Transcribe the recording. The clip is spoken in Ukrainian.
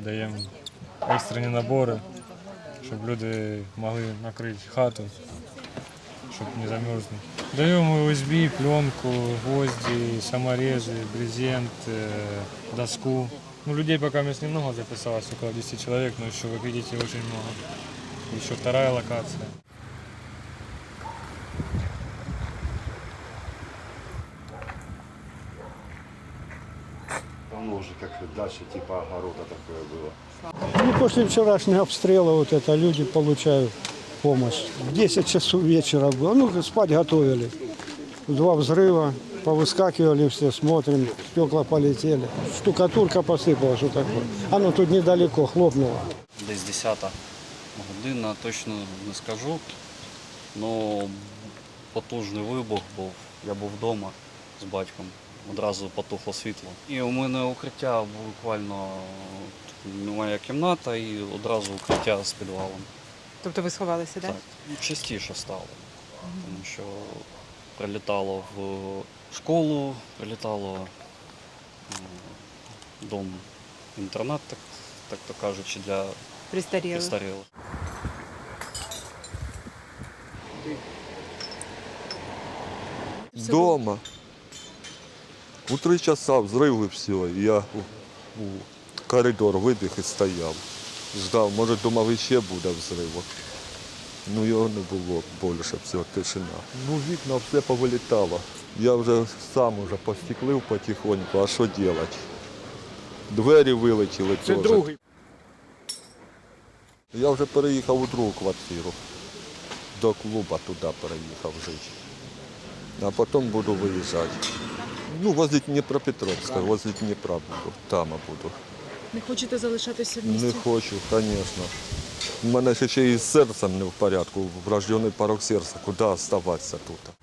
даємо екстрені набори, щоб люди могли накрити хату, щоб не замерзнути. Даємо USB, пленку, гвозді, саморези, брезент, э, доску. Ну, людей пока мест немного записалось, около 10 человек, но еще, вы видите, очень много. Еще вторая локация. Давно уже как дальше типа огорода такое было. Ну, после вчерашнего обстрела вот это люди получают помощь. В 10 часов вечера было. Ну, спать готовили. Два взрыва, повыскакивали все, смотрим, стекла полетели. Штукатурка посыпалась, что такое. Оно тут недалеко хлопнуло. десь 10 година, точно не скажу. Ну, потужний вибух був. Я був вдома з батьком. Одразу потухло світло. І у мене укриття буквально моя кімната і одразу укриття з підвалом. Тобто ви сховалися, так? Так, ну, частіше стало. Тому що прилітало в школу, прилітало м, дом інтернат, так, так то кажучи, для Пристаріли. престарілих. Дома. У три часа взрив і все. І я у, коридор вибіг і стояв. Ждав, може думав, іще буде взрив. Ну його не було більше, все, тишина. Ну вікна все повилітало. Я вже сам уже постеклив потихоньку, а що робити? Двері вилетіли Це теж. другий. Я вже переїхав у другу квартиру. До клуба туди переїхав жити. А потім буду виїжджати. Ну, возле Дніпропетровська, возле Дніпра буду. Там буду. Не хочете залишатися в місті? Не хочу, звісно. У мене ще й з серцем не в порядку, врождений порог серця. Куди оставатися тут?